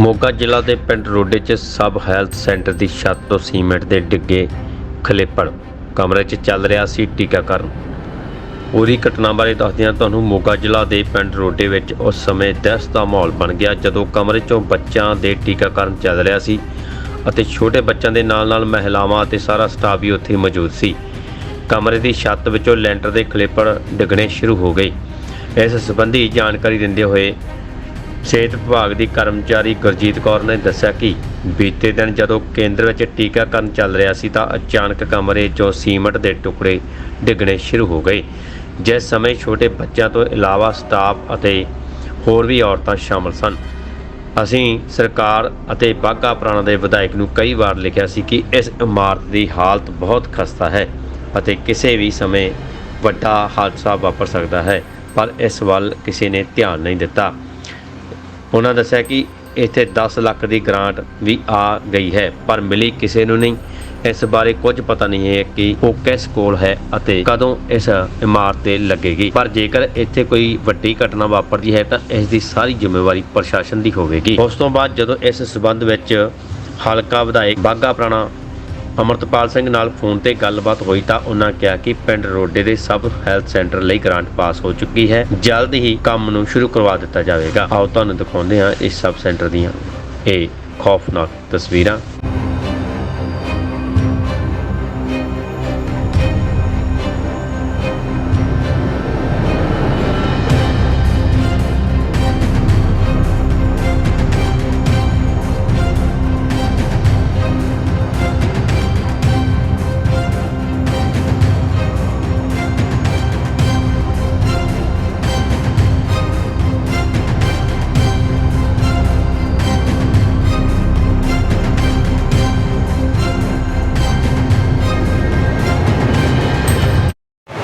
ਮੋਗਾ ਜ਼ਿਲ੍ਹਾ ਦੇ ਪਿੰਡ ਰੋਡੇ 'ਚ ਸਬ ਹੈਲਥ ਸੈਂਟਰ ਦੀ ਛੱਤ ਤੋਂ ਸੀਮੈਂਟ ਦੇ ਡਿੱਗੇ ਖਲੇਪੜ ਕਮਰੇ 'ਚ ਚੱਲ ਰਿਹਾ ਸੀ ਟੀਕਾਕਰਨ। ਪੂਰੀ ਘਟਨਾ ਬਾਰੇ ਦੱਸਦਿਆਂ ਤੁਹਾਨੂੰ ਮੋਗਾ ਜ਼ਿਲ੍ਹਾ ਦੇ ਪਿੰਡ ਰੋਡੇ ਵਿੱਚ ਉਸ ਸਮੇਂ ਦਹਿਸ਼ਤ ਦਾ ਮਾਹੌਲ ਬਣ ਗਿਆ ਜਦੋਂ ਕਮਰੇ 'ਚੋਂ ਬੱਚਿਆਂ ਦੇ ਟੀਕਾਕਰਨ ਚੱਲ ਰਿਹਾ ਸੀ ਅਤੇ ਛੋਟੇ ਬੱਚਿਆਂ ਦੇ ਨਾਲ-ਨਾਲ ਮਹਿਲਾਵਾਂ ਅਤੇ ਸਾਰਾ ਸਟਾਫ ਵੀ ਉੱਥੇ ਮੌਜੂਦ ਸੀ। ਕਮਰੇ ਦੀ ਛੱਤ ਵਿੱਚੋਂ ਲੈਂਟਰ ਦੇ ਖਲੇਪੜ ਡਿੱਗਣੇ ਸ਼ੁਰੂ ਹੋ ਗਏ। ਇਸ ਸੰਬੰਧੀ ਜਾਣਕਾਰੀ ਦਿੰਦੇ ਹੋਏ ਸਿਹਤ ਵਿਭਾਗ ਦੀ ਕਰਮਚਾਰੀ ਗੁਰਜੀਤ ਕੌਰ ਨੇ ਦੱਸਿਆ ਕਿ ਬੀਤੇ ਦਿਨ ਜਦੋਂ ਕੇਂਦਰ ਵਿੱਚ ਟੀਕਾਕਰਨ ਚੱਲ ਰਿਹਾ ਸੀ ਤਾਂ ਅਚਾਨਕ ਕਮਰੇ 'ਚੋਂ ਸੀਮੈਂਟ ਦੇ ਟੁਕੜੇ ਡਿੱਗਣੇ ਸ਼ੁਰੂ ਹੋ ਗਏ, ਜਿਸ ਸਮੇਂ ਛੋਟੇ ਬੱਚਿਆਂ ਤੋਂ ਇਲਾਵਾ ਸਟਾਫ ਅਤੇ ਹੋਰ ਵੀ ਔਰਤਾਂ ਸ਼ਾਮਲ ਸਨ। ਅਸੀਂ ਸਰਕਾਰ ਅਤੇ ਬਾਘਾ ਪੁਰਾਣਾ ਦੇ ਵਿਧਾਇਕ ਨੂੰ ਕਈ ਵਾਰ ਲਿਖਿਆ ਸੀ ਕਿ ਇਸ ਇਮਾਰਤ ਦੀ ਹਾਲਤ ਬਹੁਤ ਖਸਤਾ ਹੈ ਅਤੇ ਕਿਸੇ ਵੀ ਸਮੇਂ ਵੱਡਾ ਹਾਦਸਾ ਵਾਪਰ ਸਕਦਾ ਹੈ, ਪਰ ਇਸ ਵੱਲ ਕਿਸੇ ਨੇ ਧਿਆਨ ਨਹੀਂ ਦਿੱਤਾ। ਉਹਨਾਂ ਦੱਸਿਆ ਕਿ ਇੱਥੇ 10 ਲੱਖ ਦੀ ਗ੍ਰਾਂਟ ਵੀ ਆ ਗਈ ਹੈ, ਪਰ ਮਿਲੀ ਕਿਸੇ ਨੂੰ ਨਹੀਂ। ਇਸ ਬਾਰੇ ਕੁਝ ਪਤਾ ਨਹੀਂ ਹੈ ਕਿ ਉਹ ਕਿਸ ਕੋਲ ਹੈ ਅਤੇ ਕਦੋਂ ਇਸ ਇਮਾਰਤ ਤੇ ਲੱਗੇਗੀ। ਪਰ ਜੇਕਰ ਇੱਥੇ ਕੋਈ ਵੱਡੀ ਘਟਨਾ ਵਾਪਰਦੀ ਹੈ, ਤਾਂ ਇਸ ਦੀ ਸਾਰੀ ਜ਼ਿੰਮੇਵਾਰੀ ਪ੍ਰਸ਼ਾਸਨ ਦੀ ਹੋਵੇਗੀ। ਉਸ ਤੋਂ ਬਾਅਦ ਜਦੋਂ ਇਸ ਸਬੰਧ ਵਿੱਚ ਹਲਕਾ ਵਿਧਾਇਕ ਬਾਗਾ ਪ੍ਰਾਣਾ ਅਮਰਤਪਾਲ ਸਿੰਘ ਨਾਲ ਫੋਨ ਤੇ ਗੱਲਬਾਤ ਹੋਈ ਤਾਂ ਉਹਨਾਂ ਕਿਹਾ ਕਿ ਪਿੰਡ ਰੋਡੇ ਦੇ ਸਬ ਹੈਲਥ ਸੈਂਟਰ ਲਈ ਗ੍ਰਾਂਟ ਪਾਸ ਹੋ ਚੁੱਕੀ ਹੈ। ਜਲਦ ਹੀ ਕੰਮ ਨੂੰ ਸ਼ੁਰੂ ਕਰਵਾ ਦਿੱਤਾ ਜਾਵੇਗਾ। ਆਓ ਤੁਹਾਨੂੰ ਦਿਖਾਉਂਦੇ ਹਾਂ ਇਸ ਸਬ ਸੈਂਟਰ ਦੀਆਂ ਇਹ ਖੌਫਨਾਕ ਤਸਵੀਰਾਂ।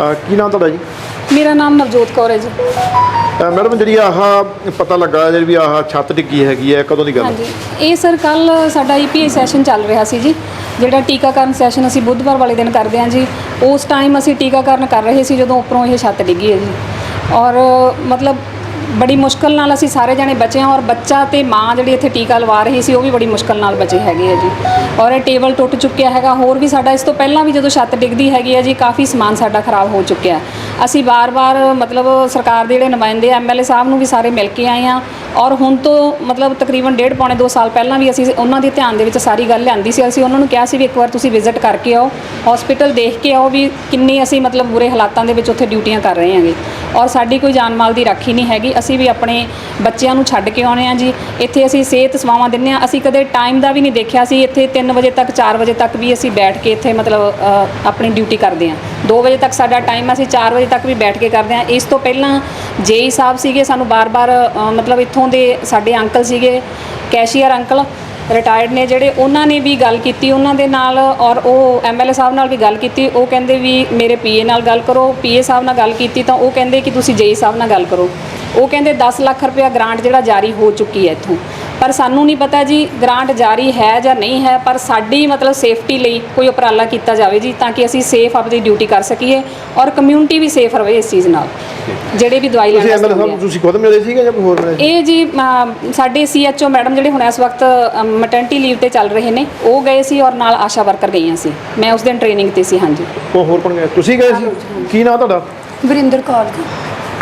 ਅਹ ਕੀ ਨਾਮ ਤੁਹਾਡਾ ਜੀ? ਮੇਰਾ ਨਾਮ ਨਵਜੋਤ ਕੌਰ ਹੈ ਜੀ। ਅਹ ਮੈਡਮ ਜਿਹੜੀ ਆਹ ਪਤਾ ਲੱਗਾ ਜਿਹੜੀ ਵੀ ਆਹ ਛੱਤ ਡਿੱਗੀ ਹੈਗੀ ਹੈ ਕਦੋਂ ਦੀ ਗੱਲ ਹੈ? ਹਾਂਜੀ। ਇਹ ਸਰ ਕੱਲ ਸਾਡਾ ਈਪੀਆਈ ਸੈਸ਼ਨ ਚੱਲ ਰਿਹਾ ਸੀ ਜੀ। ਜਿਹੜਾ ਟੀਕਾਕਰਨ ਸੈਸ਼ਨ ਅਸੀਂ ਬੁੱਧਵਾਰ ਵਾਲੇ ਦਿਨ ਕਰਦੇ ਹਾਂ ਜੀ ਉਸ ਟਾਈਮ ਅਸੀਂ ਟੀਕਾਕਰਨ ਕਰ ਰਹੇ ਸੀ ਜਦੋਂ ਉੱਪਰੋਂ ਇਹ ਛੱਤ ਡਿੱਗੀ ਹੈ ਜੀ। ਔਰ ਮਤਲਬ ਬੜੀ ਮੁਸ਼ਕਲ ਨਾਲ ਅਸੀਂ ਸਾਰੇ ਜਣੇ ਬਚੇ ਹਾਂ ਔਰ ਬੱਚਾ ਤੇ ਮਾਂ ਜਿਹੜੀ ਇੱਥੇ ਟੀਕਾ ਲਵਾ ਰਹੀ ਸੀ, ਉਹ ਵੀ ਬੜੀ ਮੁਸ਼ਕਲ ਨਾਲ ਬਚੇ ਹੈਗੇ ਆ ਜੀ। ਔਰ ਇਹ ਟੇਬਲ ਟੁੱਟ ਚੁੱਕਿਆ ਹੈਗਾ, ਹੋਰ ਵੀ ਸਾਡਾ ਇਸ ਤੋਂ ਪਹਿਲਾਂ ਵੀ ਜਦੋਂ ਛੱਤ ਡਿੱਗਦੀ ਹੈਗੀ ਹੈ ਜੀ, ਕਾਫੀ ਸਮਾਨ ਸਾਡਾ ਖਰਾਬ ਹੋ ਚੁੱਕਿਆ। ਅਸੀਂ ਬਾਰ-ਬਾਰ ਮਤਲਬ ਸਰਕਾਰ ਦੇ ਜਿਹੜੇ ਨੁਮਾਇੰਦੇ ਐਮਐਲਏ ਸਾਹਿਬ ਨੂੰ ਵੀ ਸਾਰੇ ਮਿਲ ਕੇ ਆਏ ਆ ਔਰ ਹੁਣ ਤੋਂ ਮਤਲਬ ਤਕਰੀਬਨ ਡੇਢ ਪੌਣੇ 2 ਸਾਲ ਪਹਿਲਾਂ ਵੀ ਅਸੀਂ ਉਹਨਾਂ ਦੇ ਧਿਆਨ ਦੇ ਵਿੱਚ ਸਾਰੀ ਗੱਲ ਲਿਆਂਦੀ ਸੀ। ਅਸੀਂ ਉਹਨਾਂ ਨੂੰ ਕਿਹਾ ਸੀ ਵੀ ਇੱਕ ਵਾਰ ਤੁਸੀਂ ਵਿਜ਼ਿਟ ਕਰਕੇ ਆਓ, ਹਸਪੀਟਲ ਦੇਖ ਕੇ ਆਓ ਵੀ ਕਿੰਨੀ ਅਸੀਂ ਮਤਲਬ ਬੁਰੇ ਹਾਲਾਤਾਂ ਦੇ ਵਿੱਚ ਉੱਥੇ ਡਿਊਟੀਆਂ ਕਰ ਰਹੇ ਹਾਂਗੇ। ਔਰ ਸਾਡੀ ਕੋਈ ਜਾਨ ਮਾਲ ਦੀ ਰਾਖੀ ਨਹੀਂ ਹੈਗੀ। ਅਸੀਂ ਵੀ ਆਪਣੇ ਬੱਚਿਆਂ ਨੂੰ ਛੱਡ ਕੇ ਆਉਣੇ ਆ ਜੀ। ਇੱਥੇ ਅਸੀਂ ਸਿਹਤ ਸੇਵਾਵਾਂ ਦਿੰਦੇ ਆ। ਅਸੀਂ ਕਦੇ ਟਾਈਮ ਦਾ ਵੀ ਨਹੀਂ ਦੇਖਿਆ ਸੀ। ਇੱਥੇ 3 ਵਜੇ ਤੱਕ 4 ਵਜੇ ਤੱਕ ਵੀ ਅਸੀਂ ਬੈਠ ਕੇ ਇੱਥੇ ਮਤਲਬ ਆਪਣੀ ਡਿਊਟੀ ਕਰਦੇ ਆ। 2 ਵਜੇ ਤੱਕ ਸਾਡਾ ਟਾਈਮ ਅਸੀਂ 4 ਵਜੇ ਤੱਕ ਵੀ ਬੈਠ ਕੇ ਕਰਦੇ ਆ। ਇਸ ਤੋਂ ਪਹਿਲਾਂ ਜੇਈ ਸਾਹਿਬ ਸੀਗੇ ਸਾਨੂੰ ਬਾਰ-ਬਾਰ ਮਤਲਬ ਇੱਥੋਂ ਦੇ ਸਾਡੇ ਅੰਕਲ ਸੀਗੇ, ਕੈਸ਼ੀਅਰ ਅੰਕਲ। ਰਿਟਾਇਰਡ ਨੇ ਜਿਹੜੇ ਉਹਨਾਂ ਨੇ ਵੀ ਗੱਲ ਕੀਤੀ, ਉਹਨਾਂ ਦੇ ਨਾਲ ਔਰ ਉਹ ਐਮਐਲਏ ਸਾਹਿਬ ਨਾਲ ਵੀ ਗੱਲ ਕੀਤੀ, ਉਹ ਕਹਿੰਦੇ ਵੀ ਮੇਰੇ ਪੀਏ ਨਾਲ ਗੱਲ ਕਰੋ ਪੀਏ ਸਾਹਿਬ ਨਾਲ ਗੱਲ ਕੀਤੀ ਤਾਂ ਉਹ ਕਹਿੰਦੇ ਕਿ ਤੁਸੀਂ ਜੇਈ ਸਾਹਿਬ ਨਾਲ ਗੱਲ ਕਰੋ। ਉਹ ਕਹਿੰਦੇ 10 ਲੱਖ ਰੁਪਇਆ ਗ੍ਰਾਂਟ ਜਿਹੜਾ ਜਾਰੀ ਹੋ ਚੁੱਕੀ ਹੈ ਇੱਥੋਂ। ਪਰ ਸਾਨੂੰ ਨਹੀਂ ਪਤਾ ਜੀ ਗ੍ਰਾਂਟ ਜਾਰੀ ਹੈ ਜਾਂ ਨਹੀਂ ਹੈ, ਪਰ ਸਾਡੀ ਮਤਲਬ ਸੇਫਟੀ ਲਈ ਕੋਈ ਉਪਰਾਲਾ ਕੀਤਾ ਜਾਵੇ ਜੀ ਤਾਂ ਕਿ ਅਸੀਂ ਸੇਫ ਆਪਣੀ ਡਿਊਟੀ ਕਰ ਸਕੀਏ ਔਰ ਕਮਿਊਨਿਟੀ ਵੀ ਸੇਫ ਰਵੇ ਇਸ ਚੀਜ਼ ਨਾਲ। ਜਿਹੜੇ ਵੀ ਦਵਾਈ ਲੈਣ ਤੁਸੀਂ ਐਮਐਲਏ ਸਾਹਿਬ ਆ। ਨੂੰ ਤੁਸੀਂ ਖੁਦ ਮਿਲੇ ਸੀਗੇ ਜਾਂ ਕੋਈ ਹੋਰ ਮਿਲੇ ਸੀ? ਇਹ ਜੀ ਅਮ, ਸਾਡੇ ਸੀਐਚਓ ਮੈਡਮ ਜਿਹੜੇ ਹੁਣ ਇਸ ਵਕਤ ਮਟਰਨਿਟੀ ਲੀਵ ਤੇ ਚੱਲ ਰਹੇ ਨੇ ਉਹ ਗਏ ਸੀ ਔਰ ਨਾਲ ਆਸ਼ਾ ਵਰਕਰ ਗਈਆਂ ਸੀ। ਮੈਂ ਉਸ ਦਿਨ ਟ੍ਰੇਨਿੰਗ ਤੇ ਸੀ ਹਾਂਜੀ। ਉਹ ਹੋਰ ਕੋਣ ਗਏ ਤੁਸੀਂ ਗਏ ਸੀ? ਕੀ ਨਾਮ ਤੁਹਾਡਾ? ਵਰਿੰਦਰ ਕੌਰ ਜੀ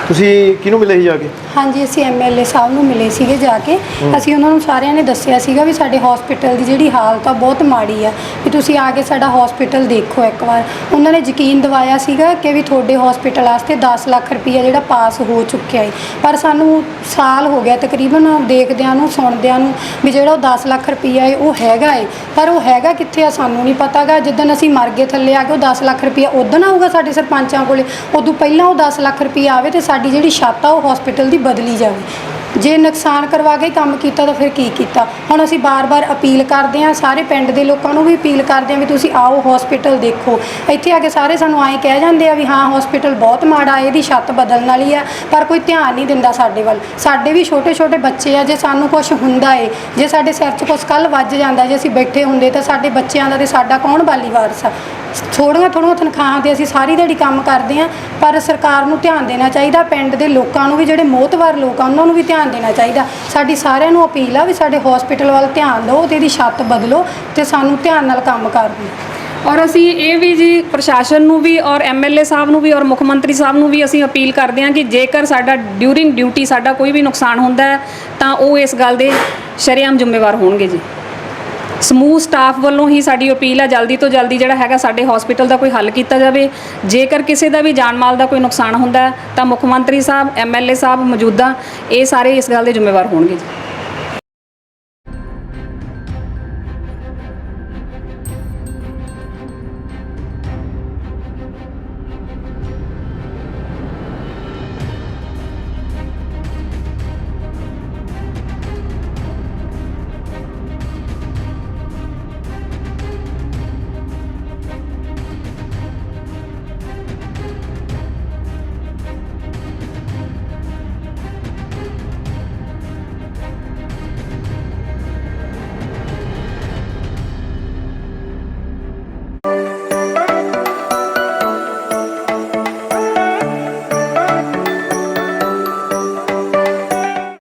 ਤੁਸੀਂ ਕਿਹਨੂੰ ਮਿਲੇ ਸੀ ਜਾ ਕੇ? ਹਾਂਜੀ ਅਸੀਂ ਐਮਐਲਏ ਸਾਹਿਬ ਨੂੰ ਮਿਲੇ ਸੀਗੇ ਜਾ ਕੇ। ਅਸੀਂ ਉਹਨਾਂ ਨੂੰ ਸਾਰਿਆਂ ਨੇ ਦੱਸਿਆ ਸੀਗਾ ਵੀ ਸਾਡੇ ਹਸਪੀਟਲ ਦੀ ਜਿਹੜੀ ਹਾਲਤ ਆ ਬਹੁਤ ਮਾੜੀ ਆ ਵੀ ਤੁਸੀਂ ਆ ਕੇ ਸਾਡਾ ਹਸਪੀਟਲ ਦੇਖੋ ਇੱਕ ਵਾਰ। ਉਹਨਾਂ ਨੇ ਯਕੀਨ ਦਿਵਾਇਆ ਸੀਗਾ ਕਿ ਵੀ ਤੁਹਾਡੇ ਹਸਪੀਟਲ ਵਾਸਤੇ 10 ਲੱਖ ਰੁਪਈਆ ਜਿਹੜਾ ਪਾਸ ਹੋ ਚੁੱਕਿਆ ਹੈ ਪਰ ਸਾਨੂੰ ਸਾਲ ਹੋ ਗਿਆ ਤਕਰੀਬਨ ਦੇਖਦਿਆਂ ਨੂੰ ਸੁਣਦਿਆਂ ਨੂੰ ਵੀ ਜਿਹੜਾ ਉਹ 10 ਲੱਖ ਰੁਪਈਆ ਹੈ ਉਹ ਹੈਗਾ ਹੈ ਪਰ ਉਹ ਹੈਗਾ ਕਿੱਥੇ ਆ ਸਾਨੂੰ ਨਹੀਂ ਪਤਾਗਾ ਜਿੱਦਣ ਅਸੀਂ ਮਰ ਗਏ ਥੱਲੇ ਆ ਕੇ ਉਹ 10 ਲੱਖ ਰੁਪਈਆ ਉਦੋਂ ਆਊਗਾ ਸਾਡੇ ਸਰਪੰਚਾਂ ਕੋਲੇ। ਉਦੋਂ ਪਹਿਲਾਂ ਉਹ 10 ਲੱਖ ਰੁਪਈਆ ਆਵੇ ਤੇ ਸਾਡੀ ਸਾਡੀ ਜਿਹੜੀ ਛੱਤ ਆ, ਉਹ ਹਸਪੀਟਲ ਦੀ ਬਦਲੀ ਜਾਵੇ। ਜੇ ਨੁਕਸਾਨ ਕਰਵਾ ਕੇ ਕੰਮ ਕੀਤਾ, ਤਾਂ ਫਿਰ ਕੀ ਕੀਤਾ? ਹੁਣ ਅਸੀਂ ਬਾਰ-ਬਾਰ ਅਪੀਲ ਕਰਦੇ ਹਾਂ, ਸਾਰੇ ਪਿੰਡ ਦੇ ਲੋਕਾਂ ਨੂੰ ਵੀ ਅਪੀਲ ਕਰਦੇ ਹਾਂ ਵੀ ਤੁਸੀਂ ਆਓ ਹਸਪੀਟਲ ਦੇਖੋ। ਇੱਥੇ ਆ ਕੇ ਸਾਰੇ ਸਾਨੂੰ ਐਂ ਕਹਿ ਜਾਂਦੇ ਆ ਵੀ ਹਾਂ ਹਸਪੀਟਲ ਬਹੁਤ ਮਾੜਾ ਇਹਦੀ ਛੱਤ ਬਦਲਣ ਵਾਲੀ ਆ, ਪਰ ਕੋਈ ਧਿਆਨ ਨਹੀਂ ਦਿੰਦਾ ਸਾਡੇ ਵੱਲ। ਸਾਡੇ ਵੀ ਛੋਟੇ-ਛੋਟੇ ਬੱਚੇ ਆ, ਜੇ ਸਾਨੂੰ ਕੁਝ ਹੁੰਦਾ ਏ, ਜੇ ਸਾਡੇ ਸਿਰ 'ਚ ਕੁਝ ਕੱਲ ਵੱਜ ਜਾਂਦਾ, ਜੇ ਅਸੀਂ ਬੈਠੇ ਹੁੰਦੇ, ਤਾਂ ਸਾਡੇ ਬੱਚਿਆਂ ਦਾ ਤੇ ਸਾਡਾ ਕੌਣ ਬਾਲੀ ਵਾਰਸ ਆ? ਥੋੜੀਆਂ ਥੋੜੀਆਂ ਤਨਖਾਹਾਂ ਤੇ ਅਸੀਂ ਸਾਰੀ ਦਿਹਾੜੀ ਕੰਮ ਕਰਦੇ ਹਾਂ, ਪਰ ਸਰਕਾਰ ਨੂੰ ਧਿਆਨ ਦੇਣਾ ਚਾਹੀਦਾ, ਪਿੰਡ ਦੇ ਲੋਕਾਂ ਨੂੰ ਵੀ ਜਿਹੜੇ ਮੋਹਤਵਾਰ ਲੋਕ ਆ, ਉਹਨਾਂ ਨੂੰ ਵੀ ਧਿਆਨ ਦੇਣਾ ਚਾਹੀਦਾ। ਸਾਡੀ ਸਾਰਿਆਂ ਨੂੰ ਅਪੀਲ ਆ ਵੀ ਸਾਡੇ ਹਸਪੀਟਲ ਵੱਲ ਧਿਆਨ ਦਿਓ, ਤੇ ਇਹਦੀ ਛੱਤ ਬਦਲੋ ਤੇ ਸਾਨੂੰ ਧਿਆਨ ਨਾਲ ਕੰਮ ਕਰਨ ਦਿਓ। ਔਰ ਅਸੀਂ ਇਹ ਵੀ ਜੀ ਪ੍ਰਸ਼ਾਸਨ ਨੂੰ ਵੀ ਔਰ ਐਮਐਲਏ ਸਾਹਿਬ ਨੂੰ ਵੀ ਔਰ ਮੁੱਖ ਮੰਤਰੀ ਸਾਹਿਬ ਨੂੰ ਵੀ ਅਸੀਂ ਅਪੀਲ ਕਰਦੇ ਹਾਂ ਕਿ ਜੇਕਰ ਸਾਡਾ ਡਿਊਰਿੰਗ ਡਿਊਟੀ ਸਾਡਾ ਕੋਈ ਵੀ ਨੁਕਸਾਨ ਹੁੰਦਾ ਹੈ, ਤਾਂ ਉਹ ਇਸ ਗੱਲ ਦੇ ਸ਼ਰੇਆਮ ਜ਼ਿੰਮੇਵਾਰ ਹੋਣਗੇ ਜੀ। ਸਮੂਹ ਸਟਾਫ ਵੱਲੋਂ ਹੀ ਸਾਡੀ ਅਪੀਲ ਹੈ ਜਲਦੀ ਤੋਂ ਜਲਦੀ ਜਿਹੜਾ ਹੈਗਾ ਸਾਡੇ ਹਸਪੀਟਲ ਦਾ ਕੋਈ ਹੱਲ ਕੀਤਾ ਜਾਵੇ। ਜੇਕਰ ਕਿਸੇ ਦਾ ਵੀ ਜਾਨ ਮਾਲ ਦਾ ਕੋਈ ਨੁਕਸਾਨ ਹੁੰਦਾ ਤਾਂ ਮੁੱਖ ਮੰਤਰੀ ਸਾਹਿਬ ਐਮਐਲਏ ਸਾਹਿਬ ਮੌਜੂਦਾ ਇਹ ਸਾਰੇ ਇਸ ਗੱਲ ਦੇ ਜ਼ਿੰਮੇਵਾਰ ਹੋਣਗੇ ਜੀ।